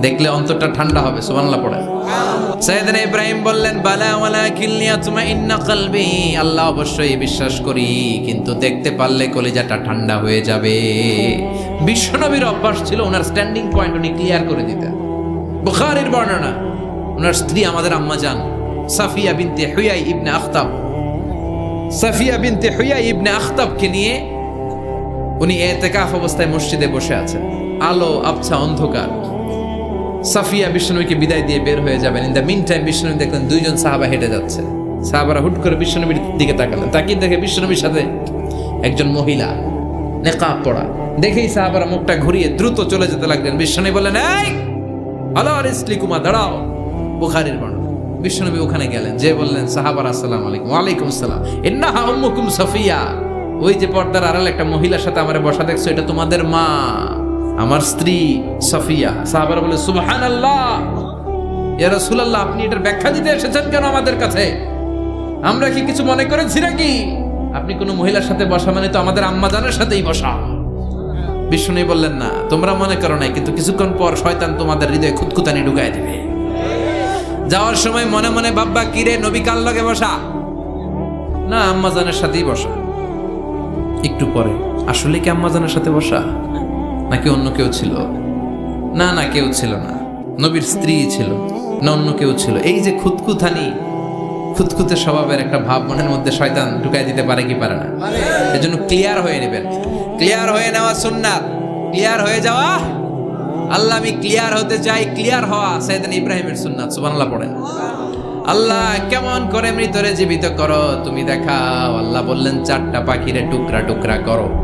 দেখলে অন্তরটা ঠান্ডা হবে, সুবহানাল্লাহ পড়ে। সৈয়দনা ইব্রাহিম বললেন, বালা ওয়ালাকিন লিয়াতমাইন্না কলবি। আল্লাহ অবশ্যই বিশ্বাস করি, কিন্তু দেখতে পারলে কলিজাটা ঠান্ডা হয়ে যাবে। বিশ্বনবীর অভ্যাস ছিল ওনার স্ট্যান্ডিং পয়েন্ট উনি ক্লিয়ার করে দিতেন। বুখারীর বর্ণনা, ওনার স্ত্রী আমাদের আম্মা জান, সাফিয়া বিনতে হুয়াই ইবনে আখতাব। সাফিয়া বিনতে হুয়াই ইবনে আখতাবকে নিয়ে উনি এতেকাফ অবস্থায় মসজিদে বসে আছেন। আলো, আবছা, অন্ধকার। সাফিয়া বিষ্ণুকে বিদায় দিয়ে বের হয়ে যাবেন। In the mean time Vishnu দেখলেন দুইজন সাহাবা হেঁটে যাচ্ছে। সাহাবারা হুট করে বিষ্ণুবীর দিকে তাকালেন। তাকিয়ে দেখে বিষ্ণুবীর সাথে একজন মহিলা, নেকাব পড়া। দেখেই সাহাবারা মুখটা ঘুরিয়ে দ্রুত চলে যেতে লাগলেন। বিষ্ণু বললেন, এই আলো আরিসলি কুমা, দাঁড়াও। বুখারির বর্ণনা। বিষ্ণুনবী ওখানে গেলেন। যে বললেন, সাহাবার, আসসালাম আলাইকুম। ওয়ালাইকুম আসসালাম। ইন্নাহা উম্মুকুম সাফিয়া। ওই যে পর্দার আড়াল একটা মহিলার সাথে আমার বসা দেখছ, এটা তোমাদের মা। আমার স্ত্রী সাফিয়া। সাহাবারা বলে, সুবহানাল্লাহ! ইয়া রাসূলুল্লাহ, আপনি এটার ব্যাখ্যা দিতে এসেছেন কেন আমাদের কাছে? আমরা কি কিছু মনে করেছি নাকি? আপনি কোনো মহিলার সাথে বসা মানে তো আমাদের আম্মাজানের সাথেই বসা। বিষ্ণু বললেন, না, তোমরা মনে করো নাই, কিন্তু কিছুক্ষণ পর শয়তান তোমাদের হৃদয়ে খুতকুতানি ঢুকায় দিবে। যাওয়ার সময় মনে মনে, বাব্বা কিরে নবী কাল লগে বসা? না, আম্মাজানের সাথেই বসা। একটু পরে, আসলে কি আম্মাজানের সাথে বসা? নাকি অন্য কেউ ছিল? না না, কেউ ছিল না। নবীর স্ত্রী ছিল, না অন্য কেউ ছিল। এই যে খুতকুথানি খুতখুতে স্বভাবের একটা ভাব মনের মধ্যে শয়তান ঢুকাই দিতে পারে কি পারে না? এজন্য ক্লিয়ার হয়ে নেবেন। ক্লিয়ার হয়ে নেওয়া সুন্নাত। ক্লিয়ার হয়ে যাওয়া? আল্লাহ আমি ক্লিয়ার হতে চাই ক্লিয়ার হওয়া সাইদান ইব্রাহিমের সুন্নাত, সুবহানাল্লাহ পড়েন। আল্লাহ কেমন করে মৃতরে জীবিত করো? তুমি দেখাও। আল্লাহ বললেন, চারটা পাখিরে টুকরা টুকরা করো।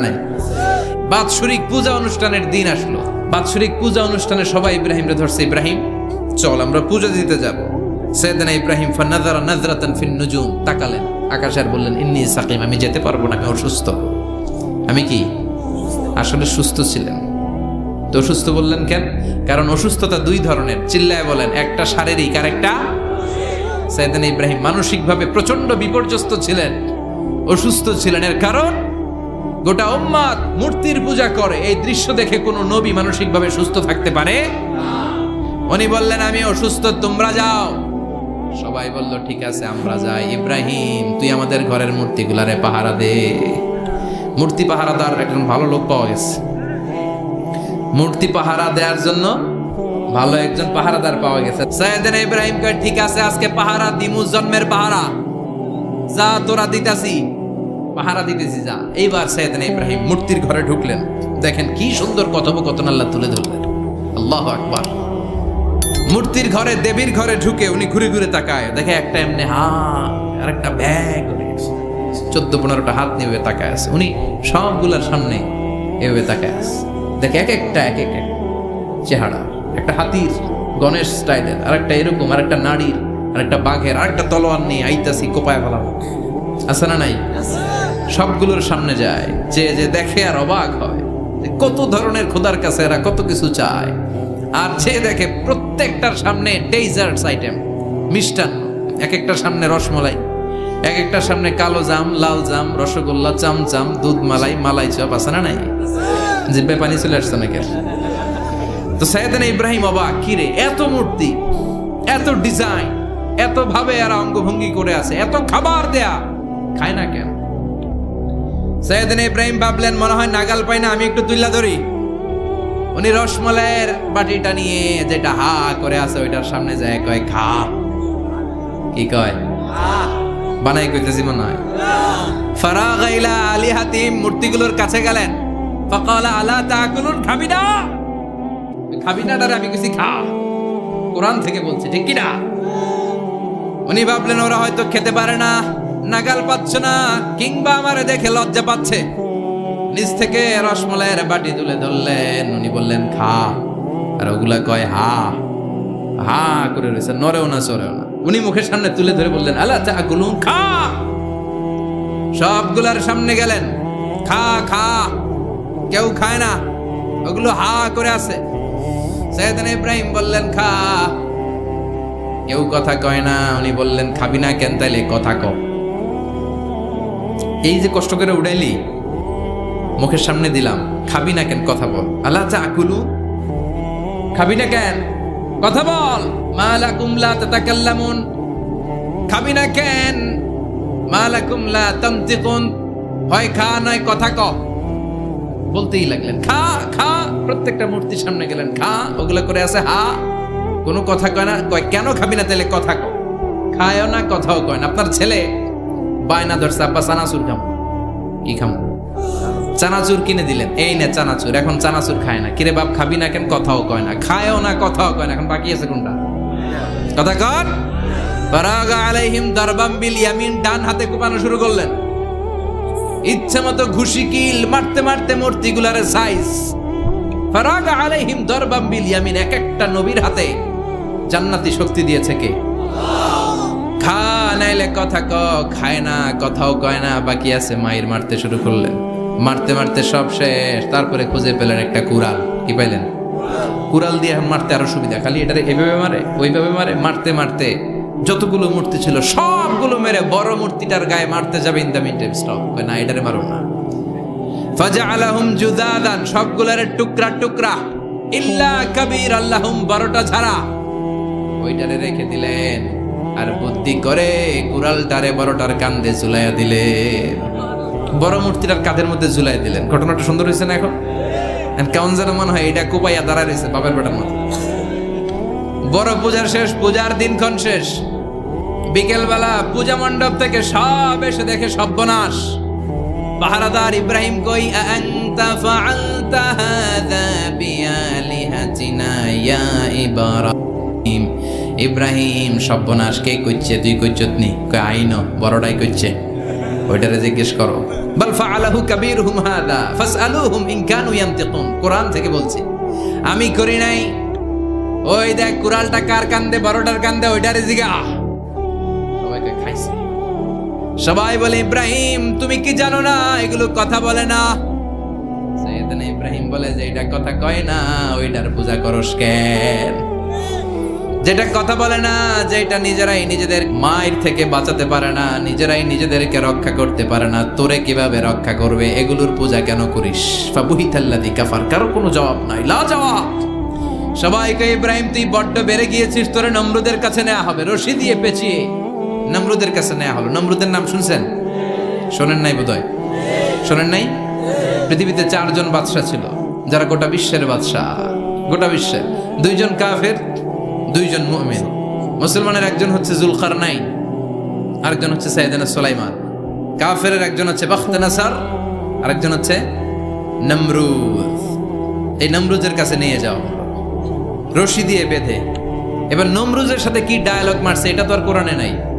নাই? বাৎসরিক পূজা অনুষ্ঠানের দিন আসলো। বাৎসরিক পূজা অনুষ্ঠানে সবাই ইব্রাহিম, চল, আমরা ইব্রাহিম নুজুম তাকালেন। আর বললেন, ইন্নি সাকিম, আমি যেতে পারব না, আমি অসুস্থ। আমি কি? আসলে সুস্থ ছিলেন। তো অসুস্থ বললেন কেন? কারণ অসুস্থতা দুই ধরনের। চিল্লায় বলেন, একটা শারীরিক আর একটা সাইদান ইব্রাহিম মানসিকভাবে প্রচণ্ড বিপর্যস্ত ছিলেন, অসুস্থ ছিলেন। এর কারণ? গোটা উম্মাদ মূর্তির পূজা করে, এই দৃশ্য দেখে কোনো নবী মানসিকভাবে সুস্থ থাকতে পারে? উনি বললেন, আমি অসুস্থ, তোমরা যাও। সবাই বলল, ঠিক আছে, আমরা যাই। ইব্রাহিম, তুই আমাদের ঘরের মূর্তিগুলারে পাহারা দে। মূর্তি পাহারা পাহারাদার একজন ভালো লোক পাওয়া গেছে। মূর্তি পাহারা দেওয়ার জন্য ভালো একজন পাহারাদার পাওয়া গেছে। সৈয়দিন ইব্রাহিম কয়, ঠিক আছে, আজকে পাহারা দিমু, জন্মের পাহারা। যা তোরা দিতাছি, পাহারা দিতেছি, যা। এইবার সৈয়দিন ইব্রাহিম মূর্তির ঘরে ঢুকলেন। দেখেন কি সুন্দর কথোপকথন আল্লাহ তুলে ধরলেন। আল্লাহ আকবার। মূর্তির ঘরে, দেবীর ঘরে ঢুকে উনি ঘুরে ঘুরে তাকায়। দেখে একটা এমনি হা, আর একটা ব্যাগ চোদ্দ, পনেরোটা হাত নিয়ে তাকায় আছে। উনি সবগুলার সামনে এভাবে তাকায় আছে। দেখে এক একটা, এক এক এক চেহারা। একটা হাতির গণেশ স্টাইলের আর একটা এরকম আর একটা নারীর আর একটা বাঘের আর একটা তলোয়ার নিয়ে আইতাসি কোপায় ফেলাম আছে না নাই? সবগুলোর সামনে যায় যে যে দেখে আর অবাক হয় কত ধরনের খোদার কাছে এরা কত কিছু চায়। আর যে দেখে প্রত্যেকটার সামনে ডেজার্টস আইটেম মিষ্টান্ন এক একটার সামনে রসমলাই এক একটার সামনে কালো জাম লাল জাম রসগোল্লা চামচাম দুধ মালাই মালাই চপ আছে না নাই? জিব্বে পানি চলে আসছে নাকি তো সাইয়েদানা ইব্রাহিম অবাক কিরে এত মূর্তি, এত ডিজাইন এত ভাবে আর অঙ্গভঙ্গি করে আছে, এত খাবার দেয়া, খায় না কেন? সাইয়েদানা ইব্রাহিম ভাবলেন, মনে হয় নাগাল পাই না, আমি একটু তুইলা ধরি। উনি রসমলাইয়ের বাটিটা নিয়ে যেটা হা করে আছে, ওইটার সামনে যায়, কয়, খা। কি কয়? বানাই কইতেছি মনে হয়। ফারাগা ইলা আলিহাতিম মূর্তিগুলোর কাছে গেলেন। ফাকালা, আলা তাকুলুন, খাবি না? খাবি না আমি কিছু খা কোরআন থেকে বলছে, ঠিক কি না উনি ভাবলেন, ওরা হয়তো খেতে পারে না, নাগাল পাচ্ছে না, কিংবা আমারে দেখে লজ্জা পাচ্ছে। নিচ থেকে রসমলাইয়ের বাটি তুলে ধরলেন। উনি বললেন, খা। আর ওগুলা কয়, হা। হা করে রয়েছে নরেও না চরেও না। উনি মুখের সামনে তুলে ধরে বললেন আল্লাহ চা গুলুম খা। সবগুলার সামনে গেলেন। খা খা। কেউ খায় না? ওগুলো হা করে আছে। সৈয়দান ইব্রাহিম বললেন, খা। কেউ কথা কয় না, উনি বললেন, খাবি না কেন তাইলে? কথা ক। এই যে কষ্ট করে উড়াইলি, মুখের সামনে দিলাম, খাবি না কেন? কথা বল। আল্লাহ আকুলু খাবি না কেন? কথা বল। মালাকুম লা তাতাকাল্লামুন। খাবি না কেন? মালাকুম লা তামতিকুন হয় খা, নয়, কথা ক। বলতেই লাগলেন, খা খা। প্রত্যেকটা মূর্তির সামনে গেলেন, খা। ওগুলো করে আছে, হা। কোনো কথা কয় না, কয়, কেন খাবি না তাহলে কথা ক খায়ও না, কথাও কয় না। আপনার ছেলে বায়না ধরছে, আব্বা, চানাচুর খাম। কি খাম? চানাচুর কিনে দিলেন। এই না চানাচুর, এখন চানাচুর খায় না। কিরে বাপ, খাবি না কেন? কথাও কয় না। খায়ও না, কথাও কয় না। এখন বাকি আছে কোনটা? কথা কর আলাইহিম দারবাম বিল ইয়ামিন, ডান হাতে কোপানো শুরু করলেন। ইচ্ছে মতো ঘুষি কিল, মারতে মারতে মূর্তিগুলার সাইজ আলাইহিম দারবাম বিল ইয়ামিন, এক একটা নবীর হাতে জান্নাতি শক্তি দিয়েছে কে? খা, নাইলে কথা ক, খায় না, কথাও কয় না, বাকি আছে মায়ের মারতে শুরু করলেন। মারতে মারতে সব শেষ, তারপরে খুঁজে পেলেন একটা কুড়াল। কি পাইলেন? কুড়াল দিয়ে মারতে আরও সুবিধা, খালি এটারে এভাবে মারে, ওইভাবে মারে, মারতে মারতে যতগুলো মূর্তি ছিল সবগুলো মেরে বড় মূর্তিটার গায়ে মারতে যাবে in the mean time stop না, এটারে মারো না। ফাজা আলাহুম জুদাদান সবগুলোর টুকরা টুকরা। ইল্লা কবির আল্লাহুম, বারোটা ছাড়া ওইটারে রেখে দিলেন। আর বুদ্ধি করে কুড়ালটারে বড়টার কান্দে ঝুলাইয়া দিলেন। বড় মূর্তিটার কাঁধের মধ্যে ঝুলাই দিলেন। ঘটনাটা সুন্দর হয়েছে না এখন? কেমন যেন মনে হয় এটা কোপাইয়া দাঁড়া রয়েছে বাপের বেটার মতো। বড় পূজার শেষ, পূজার দিনক্ষণ শেষ। বিকেলবেলা পূজা মণ্ডপ থেকে সব এসে দেখে সর্বনাশ। পাহারাদার ইব্রাহিম কই আনতা ফাআলতা হাযা বিআলিহাতিনা ইয়া ইব্রাহিম? ইব্রাহিম, সর্বনাশ, কে কইছে তুই কইছত নি কই, আইনো, বড়টাই কইছে ওইটারে জিজ্ঞেস করো। বাল ফাআলাহু কাবীরুহুম হাদা ফাসআলুহুম ইন কানু ইয়ানতিকুন। কোরআন থেকে বলছি। আমি করি নাই। ওই দেখ কুরালটা কার কান্দে, বড়টার কান্দে, ওইটারে জিগা। সবাইকে সবাই বলে, ইব্রাহিম, তুমি কি জানো না? এগুলো কথা বলে না। ইব্রাহিম বলে যে, এটা কথা কয় না, ওইটার পূজা করস কেন? যেটা কথা বলে না, যেটা নিজেরাই নিজেদের মায়ের থেকে বাঁচাতে পারে না, নিজেরাই নিজেদেরকে রক্ষা করতে পারে না, তোরে কীভাবে রক্ষা করবে? এগুলোর পূজা কেন করিস? কাফার, কারও কোনো জবাব নাই লা জবাব সবাইকে, ইব্রাহিম, তুই বড্ড বেড়ে গিয়েছিস, তোরে নমরুদের কাছে নেওয়া হবে, রশি দিয়ে পেঁচিয়ে। নমরুদের কাছে নেওয়া হলো। নমরুদের নাম শুনছেন? শোনেন নাই বোধহয়? শোনেন নাই? পৃথিবীতে চারজন বাদশাহ ছিল, যারা গোটা বিশ্বের বাদশাহ। গোটা বিশ্বের। দুইজন কাফের, দুইজন মুমিন। মুসলমানের একজন হচ্ছে জুলকার নাইন আরেকজন হচ্ছে সাইদানা সোলাইমান। কাফের একজন হচ্ছে বাখতে নাসার আরেকজন হচ্ছে নমরুদ। এই নমরুজের কাছে নিয়ে যাও। রশি দিয়ে বেঁধে। এবার নমরুজের সাথে কি ডায়ালগ মারছে, এটা তো আর কোরআনে নাই।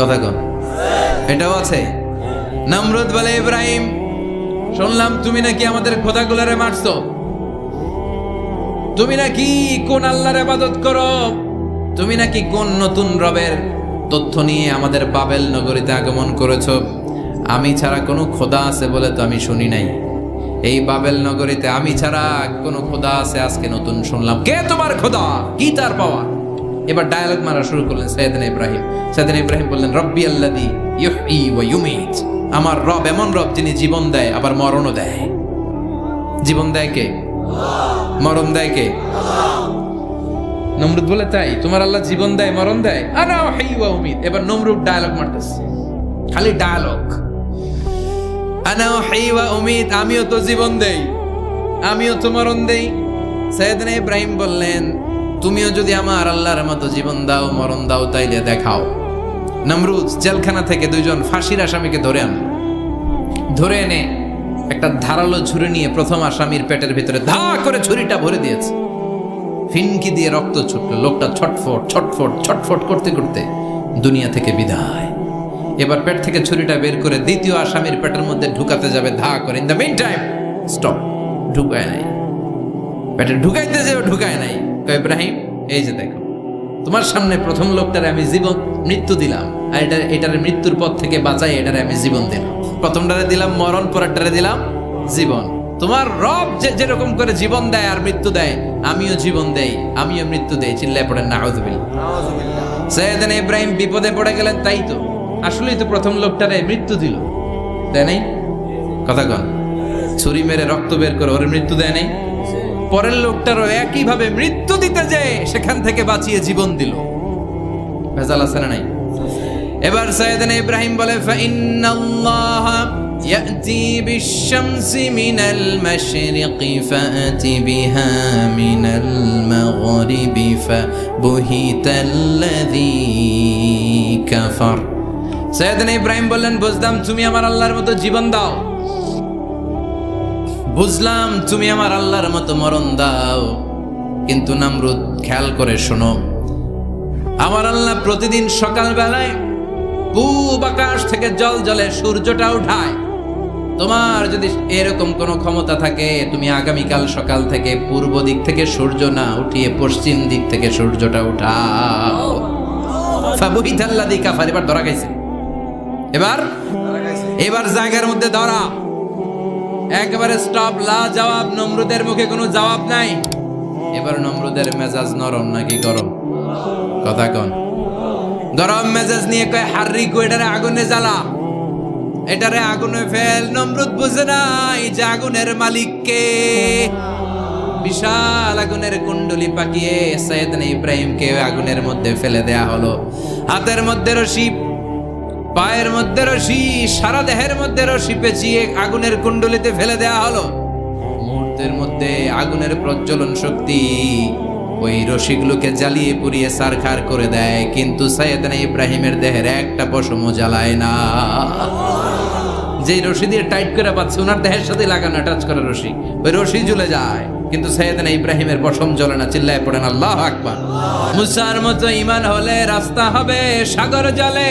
কথা কন। এটাও আছে। নমরুদ বলে, ইব্রাহিম, শুনলাম তুমি নাকি আমাদের খোদাগুলারে মারছো। তুমি নাকি কোন আল্লাহর ইবাদত করো? তুমি নাকি কোন নতুন রবের তথ্য নিয়ে আমাদের বাবেল নগরীতে আগমন করেছ? আমি ছাড়া কোনো খোদা আছে বলে তো আমি শুনি নাই। এই বাবেল নগরীতে আমি ছাড়া কোনো খোদা আছে, আজকে নতুন শুনলাম। কে তোমার খোদা? কি তার পাওয়া এবার ডায়ালগ মারা শুরু করলেন সৈয়দিন ইব্রাহিম। সৈয়দিন ইব্রাহিম বললেন, রব্বি আল্লাদি ইউহয়ি ওয়া ইউমিত। আমার রব এমন রব যিনি জীবন দেয়, আবার মরণও দেয়। জীবন দেয় কে? মরণ দেয় কে? নমরুদ বলে, তাই, তোমার আল্লাহ জীবন দেয়, মরণ দেয়? আনা হাই ওয়া উমিদ এবার নমরুদ ডায়ালগ মারতেছে। খালি ডায়ালগ আনা হাই ওয়া উমিদ আমিও তো জীবন দেই, আমিও তো মরণ দেই। সৈয়দনা ইব্রাহিম বললেন তুমিও যদি আমার আল্লাহর মতো জীবন দাও, মরণ দাও, তাইলে দেখাও। নমরুদ জেলখানা থেকে দুইজন ফাঁসির আসামিকে ধরে আনলো ধরে এনে একটা ধারালো ছুরি নিয়ে প্রথম আসামির পেটের ভিতরে ধা করে ছুরিটা ভরে দিয়েছে। ফিনকি দিয়ে রক্ত ছুটলো, লোকটা ছটফট ছটফট ছটফট করতে করতে দুনিয়া থেকে বিদায়। এবার পেট থেকে ছুরিটা বের করে দ্বিতীয় আসামির পেটের মধ্যে ঢুকাতে যাবে, ধা করে। In the main time stop ঢুকায় নাই। পেটে ঢুকাইতে যাবে, ঢুকায় নাই। কয় ইব্রাহিম, এই যে দেখো। তোমার সামনে প্রথম লোকটারে আমি জীবন, মৃত্যু দিলাম। আর এটা এটার মৃত্যুর পথ থেকে বাঁচাই এটারে আমি জীবন দিলাম। প্রথমটারে দিলাম মরণ, পরেরটারে দিলাম জীবন। তোমার রব যে, যেরকম করে জীবন দেয় আর মৃত্যু দেয়, আমিও জীবন দেই, আমিও মৃত্যু দেই। চিল্লায় পড়েন না সৈয়দান ইব্রাহিম বিপদে পড়ে গেলেন, তাই তো। আসলেই তো প্রথম লোকটারে মৃত্যু দিল। দেয় নাই? কথা কন। ছুরি মেরে রক্ত বের করে ওর মৃত্যু দেয় নাই? পরের লোকটারও একইভাবে মৃত্যু দিতে যে সেখান থেকে বাঁচিয়ে জীবন দিল ভেজাল আছে না নাই এবার সৈয়দনা ইব্রাহিম বলে فإن الله يأتي بالشمس من المشرق فأت بها من المغرب فبهت الذي كفر সৈয়দনা ইব্রাহিম বললেন বুঝলাম তুমি আমার আল্লাহর মতো জীবন দাও বুঝলাম তুমি আমার আল্লাহর মতো মরণ দাও। কিন্তু নামরুদ, খেয়াল করে শোনো। আমার আল্লাহ প্রতিদিন সকালবেলায় পূব আকাশ থেকে জল জলে সূর্যটা উঠায়। তোমার যদি এরকম কোনো ক্ষমতা থাকে, তুমি আগামীকাল সকাল থেকে পূর্ব দিক থেকে সূর্য না উঠিয়ে পশ্চিম দিক থেকে সূর্যটা উঠাও। ফাবুহিতাল্লাদি কাফার, এবার ধরা গেছে এবার? এবার জায়গার মধ্যে ধরা। একেবারে স্টপ লা জবাব নমরুদের মুখে কোনো জবাব নাই। এবার নমরুদের মেজাজ নরম নাকি গরম? কথা কন। গরম মেজাজ নিয়ে কয়, হার্রি এটারে আগুনে জ্বালা। এটারে আগুনে ফেল। নমরুদ বুঝে নাই যে আগুনের মালিক কে। বিশাল আগুনের কুণ্ডলি পাকিয়ে সৈয়দনা ইব্রাহিমকে আগুনের মধ্যে ফেলে দেয়া হলো। হাতের মধ্যে রশি পায়ের মধ্যে রশি, সারা দেহের মধ্যে রশি পেঁচিয়ে আগুনের কুণ্ডলিতে ফেলে দেয়া হলো। মুহূর্তের মধ্যে আগুনের প্রজ্বলন শক্তি ওই রশিগুলোকে জ্বালিয়ে পুড়িয়ে সারখার করে দেয়, কিন্তু সৈয়দনা ইব্রাহিমের দেহের একটা পশমও জ্বালায় না। যে রশি দিয়ে টাইট করে পাচ্ছে ওনার দেহের সাথে লাগানো টাচ করে রশি, ওই রশি ঝুলে যায়, কিন্তু সৈয়দনা ইব্রাহিমের পশম জ্বলে না, চিল্লায় পড়েন আল্লাহ আকবার। মুসার মতো ইমান হলে রাস্তা হবে সাগর জলে।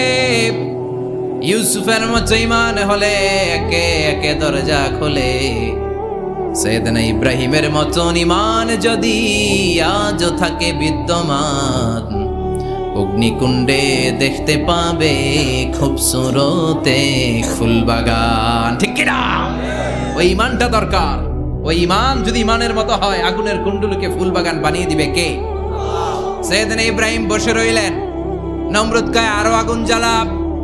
ইউসুফের মতো ইমান হলে একে একে দরজা খোলে। সৈয়দনা ইব্রাহিমের মতন ইমান যদি আজ থাকে বিদ্যমান, অগ্নিকুণ্ডে দেখতে পাবে খুব খুবসুরতে ফুলবাগান। ঠিক কিনা? ওই ইমানটা দরকার। ওই ইমান যদি ইমানের মতো হয়, আগুনের কুণ্ডুলকে ফুলবাগান বানিয়ে দিবে কে? সৈয়দনা ইব্রাহিম বসে রইলেন। নমরুদ আরও আগুন জ্বালাপ।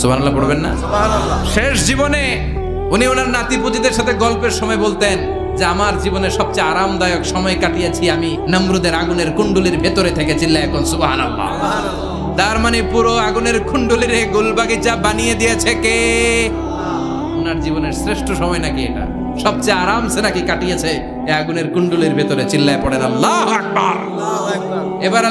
সুবহানাল্লাহ পড়বেন না? শেষ জীবনে উনি ওনার নাতি পুতিদের সাথে গল্পের সময় বলতেন যে আমার জীবনে সবচেয়ে আরামদায়ক সময় কাটিয়েছি আমি নমরুদের আগুনের কুণ্ডুলির ভেতরে থেকে চিল্লা এখন সুবহানাল্লাহ। তার মানে পুরো আগুনের কুণ্ডুলির গোলবাগিচা বানিয়ে দিয়েছে কে? ওনার জীবনের শ্রেষ্ঠ সময় নাকি এটা? সবচেয়ে আরামসে নাকি কাটিয়েছে আগুনের কুণ্ডুলির ভেতরে চিল্লায় পড়েন আল্লাহ আকবার। এবার